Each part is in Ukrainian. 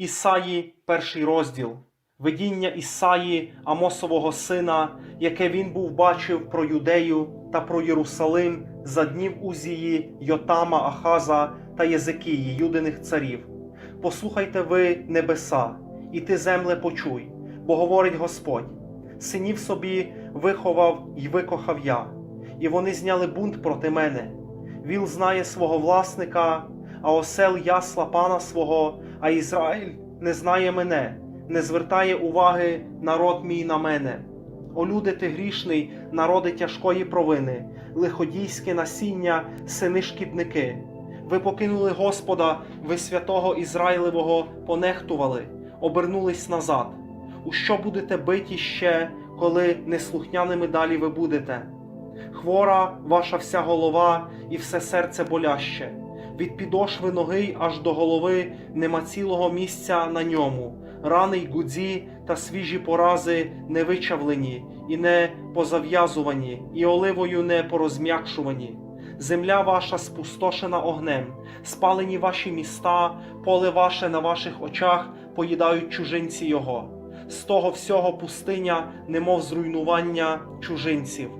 Ісаї, перший розділ. Видіння Ісаї, Амосового сина, яке він був бачив про Юдею та про Єрусалим за днів Узії, Йотама, Ахаза та Єзекії, юдиних царів. Послухайте ви, небеса, і ти, земле, почуй, бо говорить Господь: синів собі виховав й викохав я, і вони зняли бунт проти мене. Віл знає свого власника, а осел ясла пана свого, а Ізраїль не знає мене, не звертає уваги народ мій на мене. О люди ти грішний, народи тяжкої провини, лиходійське насіння, сини шкідники. Ви покинули Господа, ви святого Ізраїлевого понехтували, обернулись назад. У що будете биті ще, коли неслухняними далі ви будете? Хвора ваша вся голова і все серце боляще. Від підошви ноги аж до голови нема цілого місця на ньому. Рани й гудзі та свіжі порази не вичавлені і не позав'язувані, і оливою не порозм'якшувані. Земля ваша спустошена огнем, спалені ваші міста, поле ваше на ваших очах поїдають чужинці його. З того всього пустиня, немов зруйнування чужинців.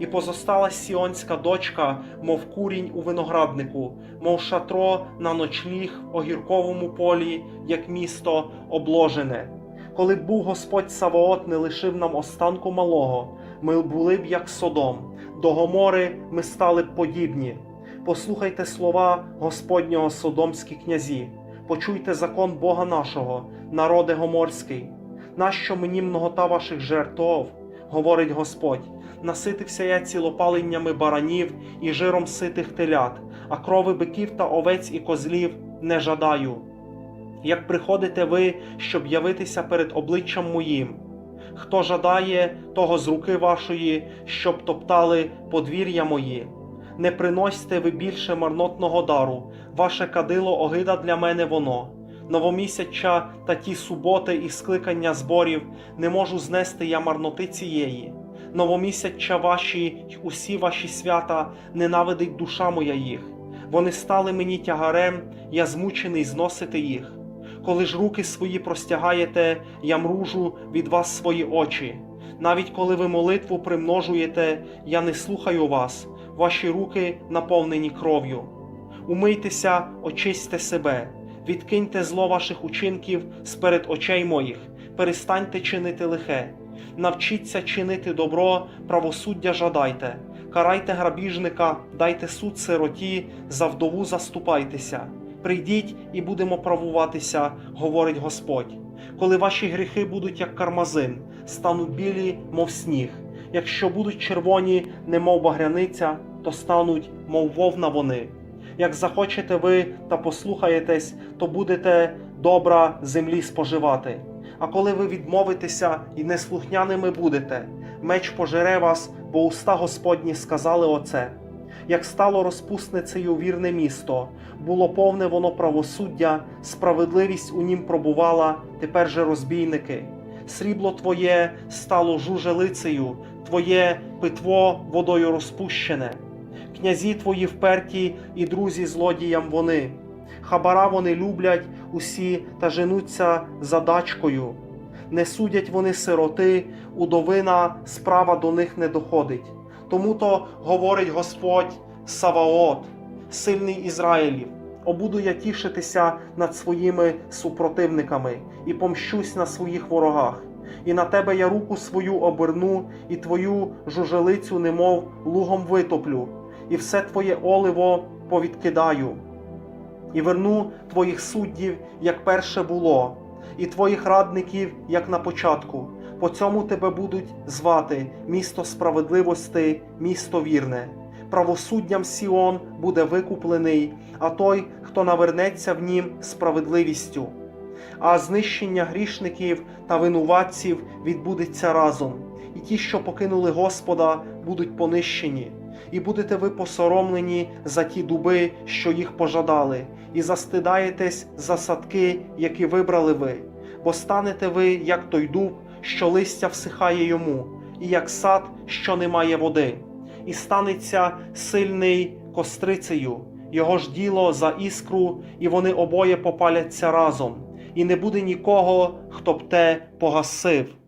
І позостала сіонська дочка, мов курінь у винограднику, мов шатро на ночліг огірковому полі, як місто обложене. Коли б був Господь Саваот не лишив нам останку малого, ми були б як Содом, до Гомори ми стали б подібні. Послухайте слова Господнього Содомські князі, почуйте закон Бога нашого, народе гоморський. Нащо мені многота ваших жертв, говорить Господь. Наситився я цілопаленнями баранів і жиром ситих телят, а крови биків та овець і козлів не жадаю. Як приходите ви, щоб явитися перед обличчям моїм? Хто жадає того з руки вашої, щоб топтали подвір'я мої? Не приносьте ви більше марнотного дару, ваше кадило огида для мене воно. Новомісяча та ті суботи і скликання зборів не можу знести я марноти цієї. Новомісяча ваші й усі ваші свята ненавидить душа моя їх. Вони стали мені тягарем, я змучений зносити їх. Коли ж руки свої простягаєте, я мружу від вас свої очі. Навіть коли ви молитву примножуєте, я не слухаю вас, ваші руки наповнені кров'ю. Умийтеся, очисьте себе, відкиньте зло ваших учинків сперед очей моїх, перестаньте чинити лихе. Навчіться чинити добро, правосуддя жадайте, карайте грабіжника, дайте суд сироті, за вдову заступайтеся. Прийдіть і будемо правуватися, говорить Господь. Коли ваші гріхи будуть як кармазин, стануть білі, мов сніг. Якщо будуть червоні, немов багряниця, то стануть, мов вовна вони. Як захочете ви та послухаєтесь, то будете добра землі споживати. А коли ви відмовитеся і неслухняними будете, меч пожере вас, бо уста Господні сказали оце. Як стало розпусницею вірне місто, було повне воно правосуддя, справедливість у нім пробувала, тепер же розбійники. Срібло твоє стало жужелицею, твоє питво водою розпущене. Князі твої вперті і друзі злодіям вони. Хабара вони люблять усі та женуться за дачкою. Не судять вони сироти, удовина справа до них не доходить. Тому то говорить Господь Саваот, сильний Ізраїлів. Обуду я тішитися над своїми супротивниками і помщусь на своїх ворогах. І на тебе я руку свою оберну, і твою жужелицю, немов лугом витоплю, і все твоє оливо повідкидаю і верну твоїх суддів, як перше було, і твоїх радників, як на початку. По цьому тебе будуть звати місто справедливости, місто вірне. Правосуддям Сіон буде викуплений, а той, хто навернеться в нім справедливістю. А знищення грішників та винуватців відбудеться разом, і ті, що покинули Господа, будуть понищені і будете ви посоромлені за ті дуби, що їх пожадали, і застидаєтесь за садки, які вибрали ви, бо станете ви, як той дуб, що листя всихає йому, і як сад, що не має води, і станеться сильний кострицею, його ж діло за іскру, і вони обоє попаляться разом. і не буде нікого, хто б те погасив.